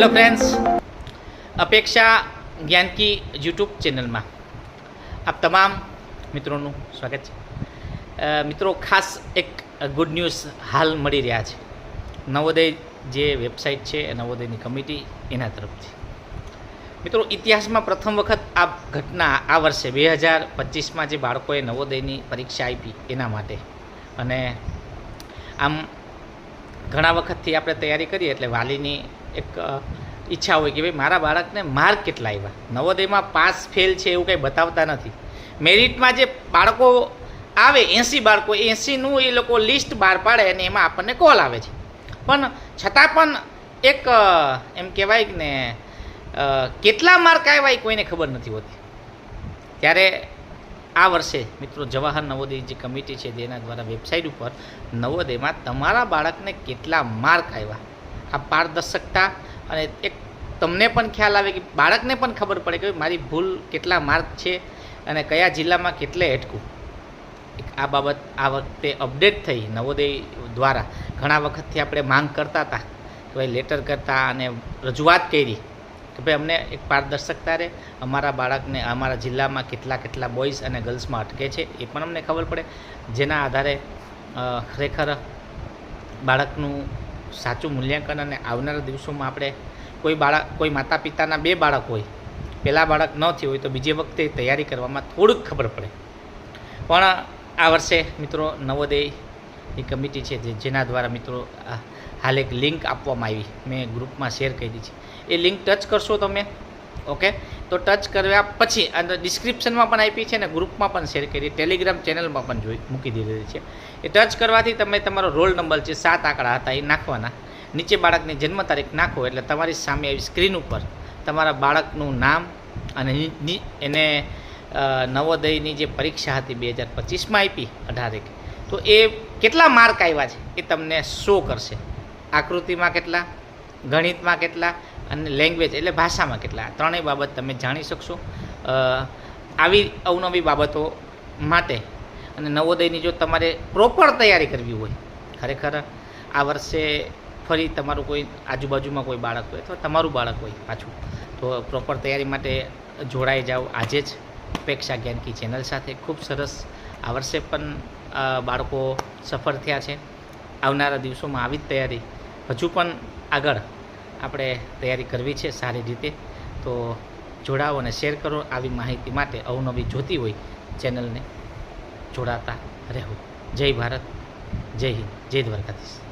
Hello friends અપેક્ષા Gyanki YouTube ચેનલમાં આપ તમામ મિત્રોનું સ્વાગત છે. મિત્રો, ખાસ એક ગુડ ન્યૂઝ હાલ મળી રહ્યા છે. નવોદય જે વેબસાઇટ છે નવોદયની કમિટી એના તરફથી. મિત્રો, ઇતિહાસમાં પ્રથમ વખત આ ઘટના આ વર્ષે બે હજાર પચીસમાં જે બાળકોએ નવોદયની પરીક્ષા આપી એના માટે. અને આમ ઘણા વખતથી આપણે તૈયારી કરીએ એટલે વાલીની એક ઈચ્છા હોય કે ભાઈ મારા બાળકને માર્ક કેટલા આવ્યા? નવોદયમાં પાસ ફેલ છે એવું કંઈ બતાવતા નથી. મેરિટમાં જે બાળકો આવે, એંસી બાળકો, એંસીનું એ લોકો લિસ્ટ બહાર પાડે અને એમાં આપણને કોલ આવે છે. પણ છતાં પણ એક એમ કહેવાય ને કેટલા માર્ક આવ્યા એ કોઈને ખબર નથી હોતી. ત્યારે આ વર્ષે મિત્રો જવાહર નવોદય જે કમિટી છે તેના દ્વારા વેબસાઇટ ઉપર નવોદયમાં તમારા બાળકને કેટલા માર્ક આવ્યા આ પારદર્શકતા અને એક તમને પણ ખ્યાલ આવે કે બાળકને પણ ખબર પડે કે મારી ભૂલ કેટલા માર્ક છે અને કયા જિલ્લામાં કેટલે અટકું. આ બાબત આ વખતે અપડેટ થઈ નવોદય દ્વારા. ઘણા વખતથી આપણે માંગ કરતા હતા કે ભાઈ લેટર કરતા અને રજૂઆત કરી. કે ભાઈ અમને એક પારદર્શકતા રહે. અમારા બાળકને અમારા જિલ્લામાં કેટલા કેટલા બોયઝ અને ગર્લ્સમાં અટકે છે એ પણ અમને ખબર પડે. જેના આધારે ખરેખર બાળકનું સાચું મૂલ્યાંકન અને આવનારા દિવસોમાં આપણે કોઈ બાળક, કોઈ માતા પિતાના બે બાળક હોય પહેલાં બાળક ન થયું હોય તો બીજી વખતે તૈયારી કરવામાં થોડુંક ખબર પડે. પણ આ વર્ષે મિત્રો નવોદયની કમિટી છે જેના દ્વારા મિત્રો આ હાલ એક લિંક આપવામાં આવી. મેં ગ્રુપમાં શેર કરી છે. એ લિંક ટચ કરશો તમે ઓકે તો ટચ કર્યા પછી અને ડિસ્ક્રિપ્શનમાં પણ આપી છે ને ગ્રુપમાં પણ શેર કરી ટેલિગ્રામ ચેનલમાં પણ જોઈ, મૂકી દીધેલી છે. એ ટચ કરવાથી તમે તમારો રોલ નંબર છે સાત આંકડા હતા એ નાખવાના. નીચે બાળકની જન્મ તારીખ નાખો એટલે તમારી સામે આવી સ્ક્રીન ઉપર તમારા બાળકનું નામ અને એને નવોદયની જે પરીક્ષા હતી બે હજાર પચીસમાં આપી અઢારેક તો એ કેટલા માર્ક આવ્યા છે એ તમને શો કરશે. આકૃતિમાં કેટલા? ગણિતમાં કેટલા? અને લેંગ્વેજ એટલે ભાષામાં કેટલા? ત્રણેય બાબત તમે જાણી શકશો. આવી અવનવી બાબતો માટે અને નવોદયની જો તમારે પ્રોપર તૈયારી કરવી હોય, ખરેખર આ વર્ષે ફરી તમારું કોઈ આજુબાજુમાં કોઈ બાળક હોય અથવા તમારું બાળક હોય પાછું, તો પ્રોપર તૈયારી માટે જોડાઈ જાઓ. આજે જ અપેક્ષા જ્ઞાનકી ચેનલ સાથે ખૂબ સરસ આ વર્ષે પણ બાળકો સફળ થયા છે. આવનારા દિવસોમાં આવી જ તૈયારી હજુ પણ આગળ આપણે તૈયારી કરવી છે સારી રીતે. તો જોડાઓ અને શેર કરો આવી માહિતી માટે અવનવી જોતી હોય ચેનલને જોડાતા રહેવું. જય ભારત, જય હિન્દ, જય દ્વારકાધીશ.